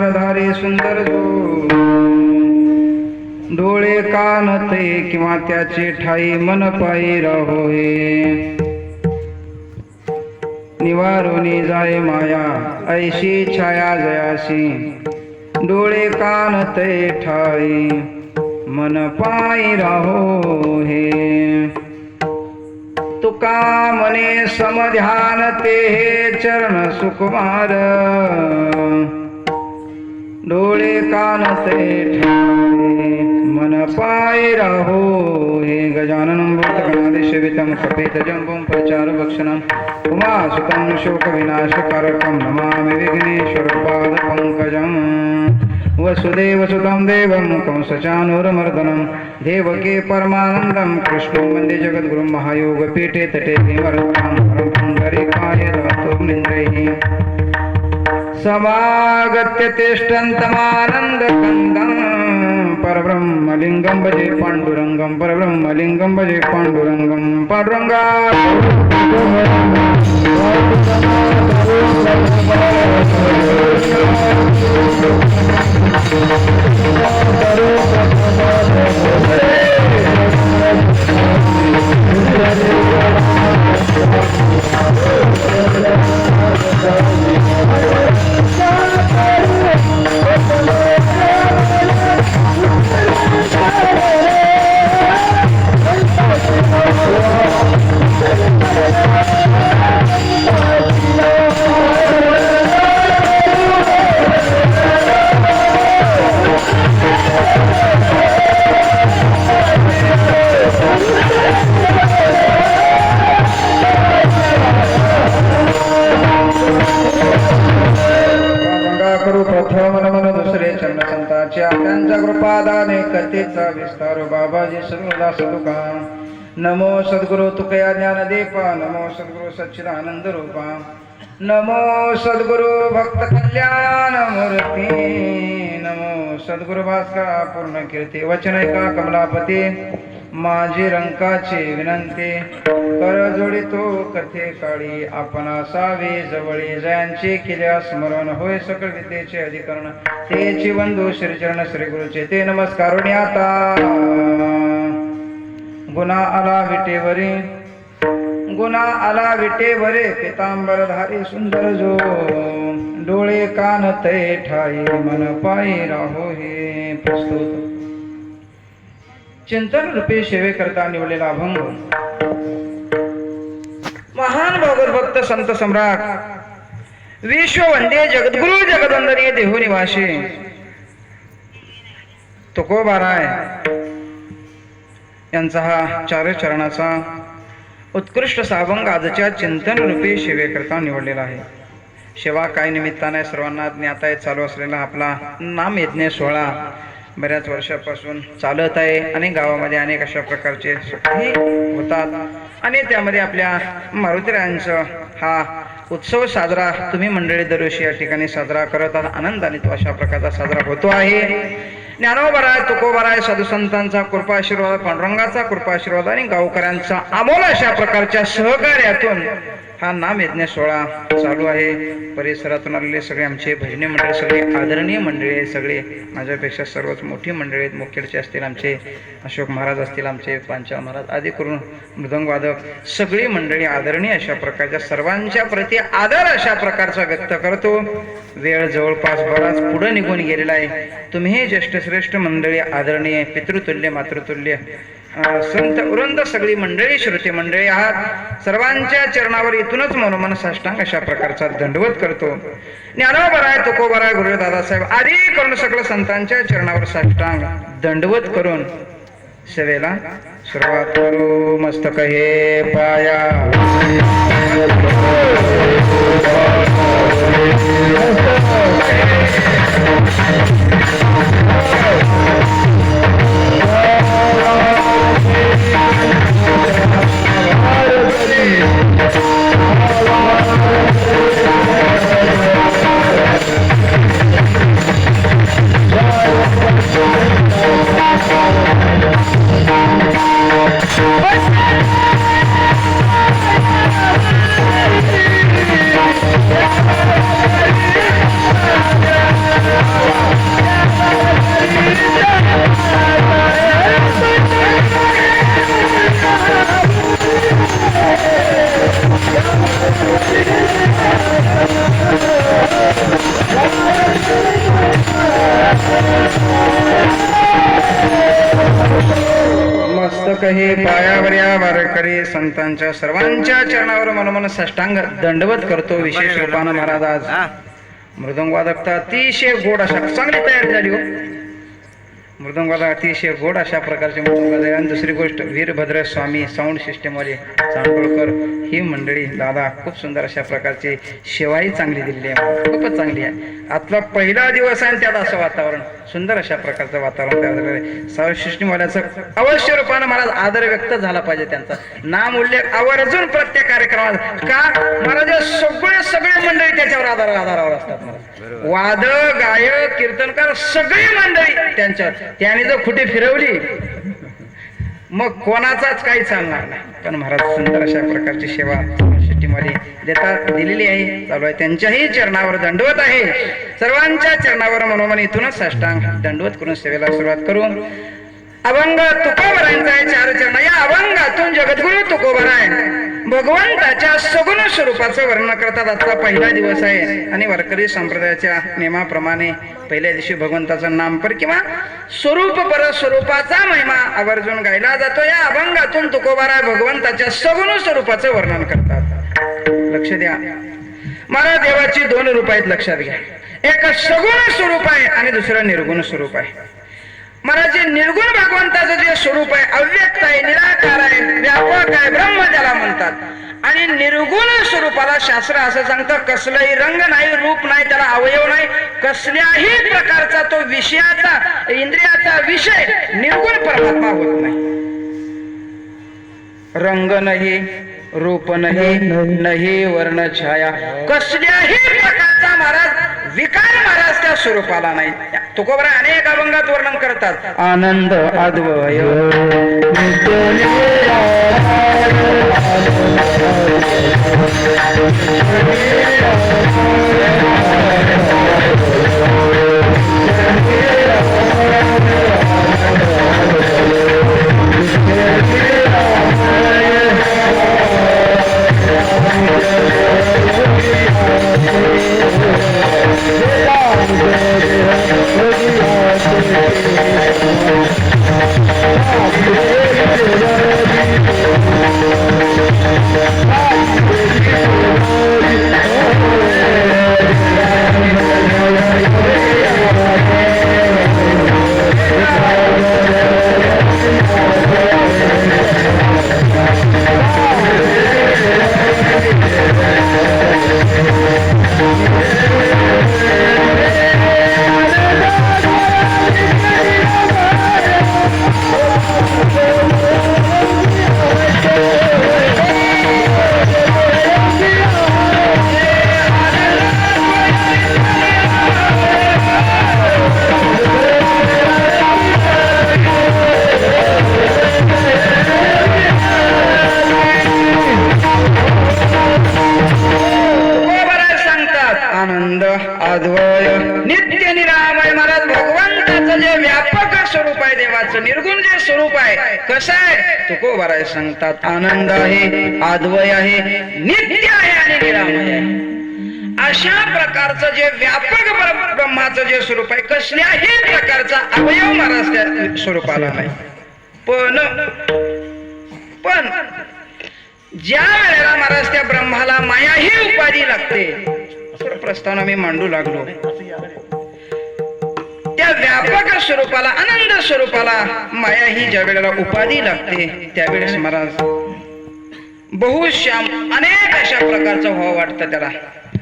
धारे सुंदर जो डोळे कान ते किंवा त्याचे ठाई मन पायी राहोय. निवारुनी जाय माया ऐशी छाया जयाशी. डोळे कान ते ठाई मन पायी राहो हे तुका मने समध्यान ते हे चरण सुकुमार. डोळे कान ते मन पाय राहो हे गजाननं भूतगणादिशवितं कपेत जम्बुं प्रचार भक्षणम्। उमासुतं शोकविनाशकारकं नमामि विघ्नेश्वरपादपङ्कजम् वसुदेवसुतं देवं कंसचानूरमर्दनं देवके परमानन्दं कृष्णो वन्दे जगद्गुरुं महायोगपीठे तटे भीमरतां परं पुण्डरीकाय दातुं निन्द्रैः समागत्य तिष्ठन्तमानन्दकन्दं परब्रह्मलिङ्गं भजे पाण्डुरङ्गं परब्रह्मलिङ्गं भजे पाण्डुरङ्गं पाण्डुरङ्गा Thank you. चरण त्यांच्या कृपादाने कथेचा विस्तार बाबाजी सर्वदास तुका. नमो सद्गुरु तुकया ज्ञान देपा नमो सद्गुरु सच्चिदानंद रूपा. नमो सद्गुरु भक्त कल्याण मूर्ती. नमो सद्गुरु भास्कर पूर्ण कीर्ती वचन एका कमलापती. माझी रंकाचे विनंती. कर जोडितो कथे काळी आपण असावे. जवळी जयांचे केल्या स्मरण होय सकळ विद्येचे अधिकरण. ते बंधू श्रीचरण श्री गुरुचे ते नमस्कारुणी आता. गुन्हा आला विटेवरी. गुन्हा आला विटेवरे. पितांबरधारी सुंदर जो. डोळे कान तै ठाई मन पायी राहो हे प्रस्तुत. चिंतन रूपे सेवेकरता निवडलेला अभंग. महान भगवत भक्त संत सम्राट विश्ववंदे जगद्गुरु जगदंदनी देहो निवासी. तुकोबाराय यांचा हा चार चरणाचा उत्कृष्ट साभंग आजच्या चिंतन रूपी सेवेकरता निवडलेला आहे. सेवा काय निमित्ताने सर्वांना ज्ञात आहे चालू असलेला आपला नाम यज्ञ सोहळा बऱ्याच वर्षापासून चालत आहे अनेक गावामध्ये अनेक अशा प्रकारचे होतात. आणि त्यामध्ये आपल्या मारुतीरायांचं हा उत्सव साजरा तुम्ही मंडळी दरवर्षी या ठिकाणी साजरा करत आहात. आनंदाने तो अशा प्रकारचा साजरा होतो आहे. ज्ञानोबराय तुकोबराय साधुसंतांचा कृपा आशीर्वाद पांडुरंगाचा कृपा आशीर्वाद आणि गावकऱ्यांचा अमोल अशा प्रकारच्या सहकार्यातून हा नाम यज्ञ सोहळा चालू आहे. परिसरातून आलेले सगळे आमचे भजनी मंडळी सगळे आदरणीय मंडळी आहेत सगळे. माझ्यापेक्षा सर्वात मोठी मंडळी आहेत. मुखेडचे असतील आमचे अशोक महाराज असतील आमचे पांचाळ महाराज आदी करून मृदंगवादक सगळी मंडळी आदरणीय अशा प्रकारच्या सर्वांच्या प्रती आदर अशा प्रकारचा व्यक्त करतो. वेळ जवळपास बराच पुढे निघून गेलेला आहे. तुम्ही ज्येष्ठ श्रेष्ठ मंडळी आदरणीय पितृतुल्य मातृतुल्य संत उरंद सगळी मंडळी श्रुती मंडळी आहात सर्वांच्या चरणावर इथूनच मनोमन साष्टांग अशा प्रकारचा दंडवत करतो. ज्ञानोबराय तुकोबराय गुरु दादासाहेब आदी करून सगळं संतांच्या चरणावर साष्टांग दंडवत करून सेवेला सुरुवात करू. मस्तक हे पाया. उपासक हे पायावर या वारकरी संतांच्या सर्वांच्या चरणावर मनोमन साष्टांग दंडवत करतो विशेष रूपानं महाराज आज. मृदंग वादकता अतिशय गोड अशा चांगली तयारी झाली हो. मृदंग वादक अतिशय गोड अशा प्रकारचे मृदंग वादक आहे. आणि दुसरी गोष्ट वीरभद्र स्वामी साऊंड सिस्टमवाले चांदोळकर ही मंडळी दादा खूप सुंदर अशा प्रकारची सेवाही चांगली दिलेली आहे. खूपच चांगली आहे. आतला पहिला दिवस आहे आणि त्यात असं वातावरण. सुंदर अशा प्रकारचं वातावरण तयार झालेलं आहे. सिस्टमवाल्याचं अवश्य रूपानं मला आदर व्यक्त झाला पाहिजे त्यांचा. नाम उल्लेख आवर्जून प्रत्येक कार्यक्रमात. का? महाराज सगळे सगळे मंडळी त्याच्यावर आधार आधारावर असतात महाराज. वादक गायक कीर्तनकार सगळी मंडळी त्यांच्यावर. त्याने जर खुटी फिरवली मग कोणाचाच काही चालणार नाही. पण महाराज सुंदर अशा प्रकारची सेवा शेट्टीमध्ये देतात दिलेली आहे. चालू आहे. त्यांच्याही चरणावर दंडवत आहे. सर्वांच्या चरणावर मनोमन इथूनच साष्टांग दंडवत करून सेवेला सुरुवात करू. अभंग तुकोबरांचा आहे. चार चरण. या अभंगातून जगद्गुरु आहे भगवंताच्या सगुण स्वरूपाचं वर्णन करतात. आजचा पहिला दिवस आहे. आणि वारकरी संप्रदायाच्या नियमाप्रमाणे पहिल्या दिवशी भगवंताचं नामपर किंवा स्वरूप पर स्वरूपाचा महिमा आवर्जून गायला जातो. या अभंगातून तुकोबाराय भगवंताच्या सगुण स्वरूपाचं वर्णन करतात. लक्ष द्या. मला देवाची दोन रूप आहेत. लक्षात घ्या. एक सगुण स्वरूप आहे आणि दुसरं निर्गुण स्वरूप आहे. मला जे निर्गुण भगवंताचं जे स्वरूप आहे अव्यक्त आहे निराकार आहे व्यापक आहे ब्रह्म त्याला म्हणतात. आणि निर्गुण स्वरूपाला शास्त्र असं सांगतं कसलंही रंग नाही रूप नाही त्याला अवयव नाही कसल्याही प्रकारचा तो विषयाचा इंद्रियाचा विषय निर्गुण परमात्मा होत नाही. रंग नाही रूप नाही नाही वर्ण छाया. कसल्याही प्रकारचा महाराज विकार महाराज त्या स्वरूपाला नाही. तुकोबरा अनेक अभंगात वर्णन करतात. आनंद अद्वय. Yeah. म्हणजे व्यापक स्वरूप आहे देवाचं निर्गुण जे स्वरूप आहे कसं आहे? तुकोबराय सांगतात आनंद आहे अद्वय आहे नित्य आहे आणि निरामय आहे. अशा प्रकारचं जे व्यापक ब्रह्माचं जे स्वरूप आहे कसल्याही प्रकारचा अवयव महाराज त्या स्वरूपाला नाही. पण पण ज्या वेळेला महाराज त्या ब्रह्माला माया ही उपाधी लागते प्रस्तावना मी मांडू लागलो. त्या व्यापक स्वरूपाला आनंद स्वरूपाला माया ही ज्या वेळेला उपाधी लागते त्यावेळेस महाराज बहुश्याम अनेक अशा प्रकारचा व्हावं वाटतं त्याला.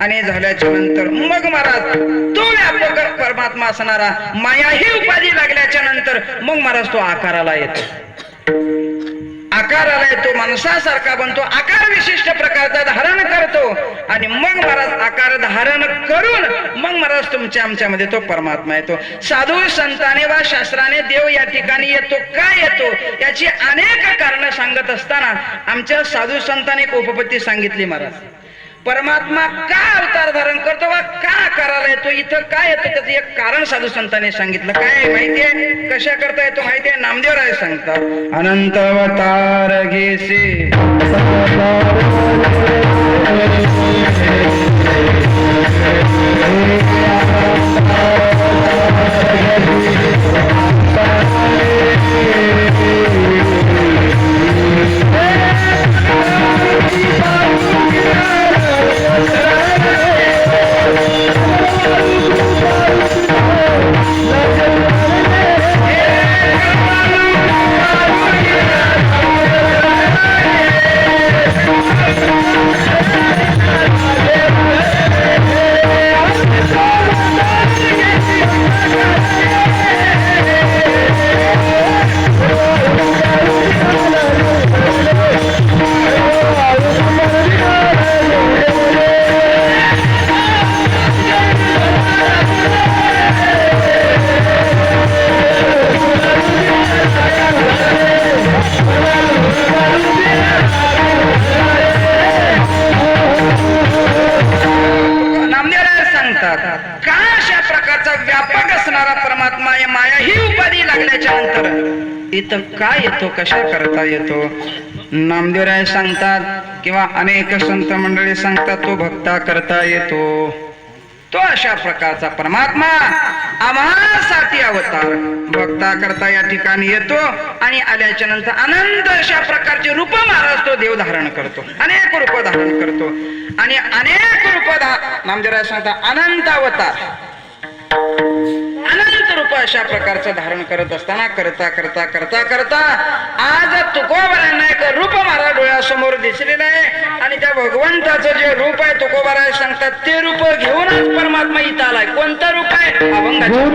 आणि झाल्याच्यानंतर मग महाराज तो व्यापक परमात्मा असणारा माया ही उपाधी लागल्याच्या नंतर मग महाराज तो आकाराला येतो. आकार आलाय तो माणसासारखा बनतो आकार विशिष्ट प्रकारचा धारण करतो. आणि मग महाराज आकार धारण करून मग महाराज तुमच्या आमच्यामध्ये तो परमात्मा येतो. साधू संताने वा शास्त्राने देव या ठिकाणी येतो का येतो याची अनेक कारण सांगत असताना आमच्या साधू संतांनी एक उपपत्ती सांगितली महाराज. परमात्मा का अवतार धारण करतो वा का आकाराला येतो? इथं काय येतो त्याचं एक कारण साधू संतांनी सांगितलं. काय आहे माहितीये कशा करता येतो माहितीये नामदेव राय सांगतात. अनंत अवतार घेसे. इथं का येतो कशा करता येतो? नामदेवराय सांगतात किंवा अनेक संत मंडळी सांगतात तो भक्ता करता येतो. तो अशा प्रकारचा परमात्मा आम्हासाठी अवतार भक्ता करता या ठिकाणी येतो आणि आल्याच्यानंतर अनंत अशा प्रकारचे रूप महाराज तो देव धारण करतो. अनेक रूप धारण करतो. आणि अनेक रूप नामदेवराय सांगता अनंत अवतार. अनंत रूप अशा प्रकारचं धारण करत असताना करता करता करता करता आज तुकोबारांना एक रूप मला डोळ्यासमोर दिसलेलं आहे. आणि त्या भगवंताचं जे रूप आहे तुकोबाराय सांगतात ते रूप घेऊनच परमात्मा इथं आलाय. कोणतं रूप आहे? अभंगाचं.